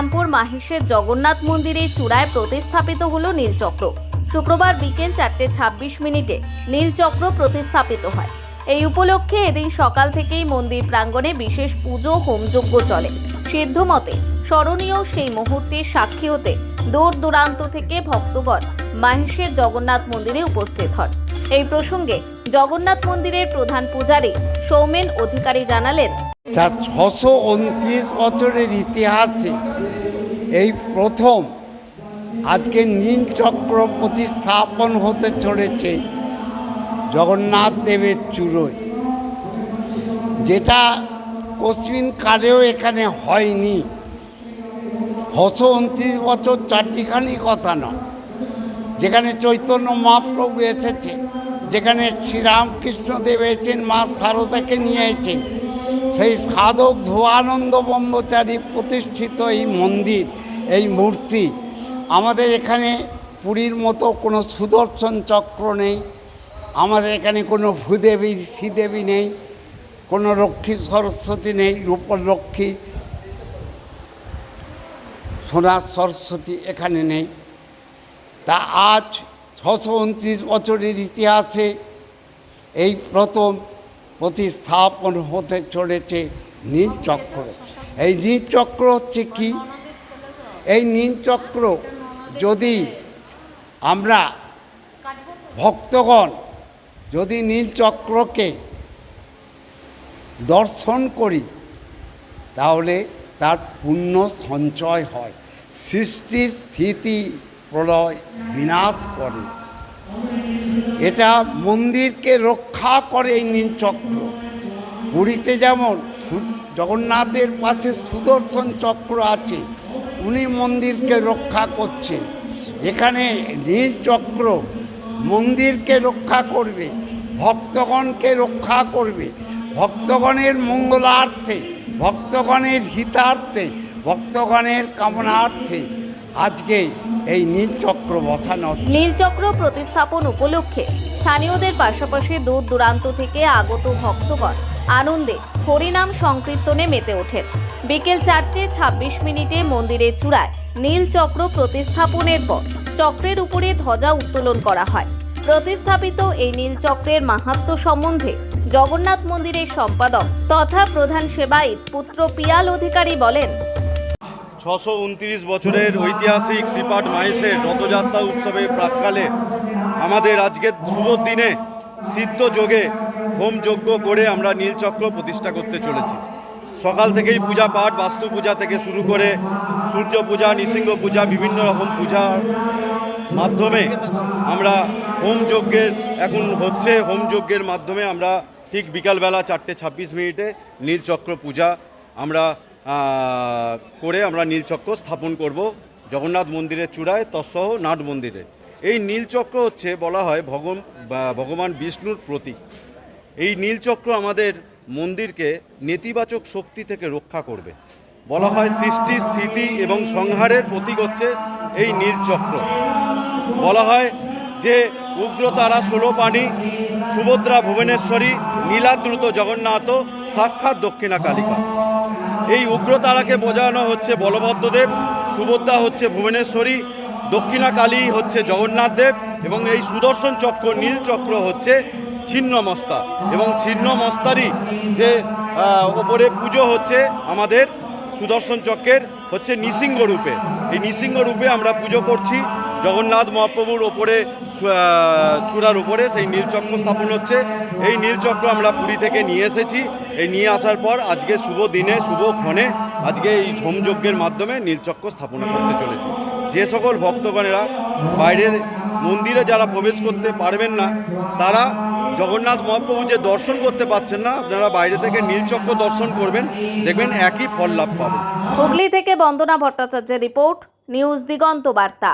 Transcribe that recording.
শ্রীরামপুর মাহেশের জগন্নাথ মন্দিরের চূড়ায় প্রতিস্থাপিত হলো নীলচক্র। শুক্রবার বিকেল চারটে ছাব্বিশ মিনিটে নীলচক্র প্রতিস্থাপিত হয়। এই উপলক্ষে এদিন সকাল থেকেই মন্দির প্রাঙ্গণে বিশেষ পুজো, হোমযজ্ঞ চলে। সিদ্ধ মতে, স্মরণীয় সেই মুহূর্তের সাক্ষী হতে দূর দূরান্ত থেকে ভক্তগণ মাহেশের জগন্নাথ মন্দিরে উপস্থিত হন। এই প্রসঙ্গে জগন্নাথ মন্দিরের প্রধান পূজারী সৌমেন অধিকারী জানালেন যা ছশো উনত্রিশ বছরের ইতিহাসে এই প্রথম আজকে নীল চক্র প্রতিস্থাপন হতে চলেছে জগন্নাথ দেবের চূড়োয়। যেটা কশ্মিন কালেও এখানে হয়নি। ছশো উনত্রিশ বছর চারটিখানি কথা নয় যেখানে চৈতন্য মহাপ্রভু এসেছে যেখানে শ্রীরামকৃষ্ণদেব এসেছেন, মা সারদাকে নিয়ে এসেছেন সেই সাধক ধোয়ানন্দ ব্রহ্মচারী প্রতিষ্ঠিত এই মন্দির, এই মূর্তি, আমাদের এখানে পুরীর মতো কোনো সুদর্শন চক্র নেই, আমাদের এখানে কোনো ভূদেবী, শ্রীদেবী নেই, কোনো লক্ষ্মী সরস্বতী নেই, রূপলক্ষ্মী সোনার সরস্বতী এখানে নেই। তা আজ ছশো উনত্রিশ বছরের ইতিহাসে এই প্রথম প্রতিস্থাপন হতে চলেছে নীলচক্র এই নীলচক্র হচ্ছে কি? এই নীলচক্র যদি আমরা ভক্তগণ যদি নীলচক্রকে দর্শন করি, তাহলে তার পুণ্য সঞ্চয় হয়। সৃষ্টি স্থিতি প্রলয় বিনাশ করে। এটা মন্দিরকে রক্ষা করে এই নীলচক্র পুরীতে যেমন জগন্নাথের পাশে সুদর্শন চক্র আছে, উনি মন্দিরকে রক্ষা করছেন। এখানে নীলচক্র মন্দিরকে রক্ষা করবে, ভক্তগণকে রক্ষা করবে। ভক্তগণের মঙ্গলার্থে, ভক্তগণের হিতার্থে, ভক্তগণের কামনার্থে আজকে এই নীলচক্র বসানো নীলচক্র প্রতিস্থাপন উপলক্ষে স্থানীয়দের পাশাপাশি দূর দূরান্ত থেকে আগত ভক্তগণ আনন্দে হরিনাম সংকীর্তনে মেতে ওঠেন। বিকেল চারটে ছাব্বিশ মিনিটে মন্দিরের চূড়ায় নীলচক্র প্রতিস্থাপনের পর চক্রের উপরে ধ্বজা উত্তোলন করা হয়। প্রতিস্থাপিত এই নীলচক্রের মাহাত্ম্য সম্বন্ধে জগন্নাথ মন্দিরের সম্পাদক তথা প্রধান সেবায়িত পুত্র পিয়াল অধিকারী বলেন ছশো উনত্রিশ বছরের ঐতিহাসিক শ্রীপাঠ মাহেশের রথযাত্রা উৎসবের প্রাককালে আমাদের আজকের শুভ দিনে সিদ্ধ যোগে হোম যজ্ঞ করে আমরা নীলচক্র প্রতিষ্ঠা করতে চলেছি। সকাল থেকেই পূজা পাঠ, বাস্তু পূজা থেকে শুরু করে সূর্য পূজা, নৃসিংহ পূজা, বিভিন্ন রকম পূজার মাধ্যমে আমরা হোম যজ্ঞের এখন হচ্ছে, হোম যজ্ঞের মাধ্যমে আমরা ঠিক বিকালবেলা চারটে ছাব্বিশ মিনিটে নীলচক্র পূজা আমরা করে আমরা নীলচক্র স্থাপন করব জগন্নাথ মন্দিরের চূড়ায়, তৎসহ নাট মন্দিরে। এই নীলচক্র হচ্ছে বলা হয় ভগম, বা- ভগবান বিষ্ণুর প্রতীক। এই নীলচক্র আমাদের মন্দিরকে নেতিবাচক শক্তি থেকে রক্ষা করবে। বলা হয় সৃষ্টি, স্থিতি এবং সংহারের প্রতীক হচ্ছে এই নীলচক্র। বলা হয় যে উগ্রতারা ষোলো পানি সুভদ্রা ভুবনেশ্বরী, নীলাদ্রুত জগন্নাথ, সাক্ষাৎ দক্ষিণা কালিকা এই উগ্রতারাকে বোঝানো হচ্ছে বলভদ্রদেব সুভদ্রা হচ্ছে ভুবনেশ্বরী দক্ষিণা কালী হচ্ছে জগন্নাথ দেব এবং এই সুদর্শন চক্র, নীল চক্র হচ্ছে ছিন্নমস্তা এবং ছিন্নমস্তারই যে ওপরে পুজো হচ্ছে আমাদের সুদর্শন চক্রের হচ্ছে নৃসিংহ রূপে। এই নৃসিংহ রূপে আমরা পুজো করছি। জগন্নাথ মহাপ্রভুর ওপরে চূড়ার উপরে সেই নীলচক্র স্থাপন হচ্ছে। এই নীলচক্র আমরা পুরী থেকে নিয়ে এসেছি। এই নিয়ে আসার পর আজকে শুভ দিনে, শুভ ক্ষণে আজকে এই হোমযজ্ঞের মাধ্যমে নীলচক্র স্থাপনা করতে চলেছি। যে সকল ভক্তগণেরা, বাইরে মন্দিরে যারা প্রবেশ করতে পারবেন না, তারা জগন্নাথ মহাপ্রভু যে দর্শন করতে পাচ্ছেন না, আপনারা বাইরে থেকে নীলচক্র দর্শন করবেন, দেখবেন একই ফল লাভ পাবেন। হুগলি থেকে বন্দনা ভট্টাচার্যের রিপোর্ট, নিউজ দিগন্ত বার্তা।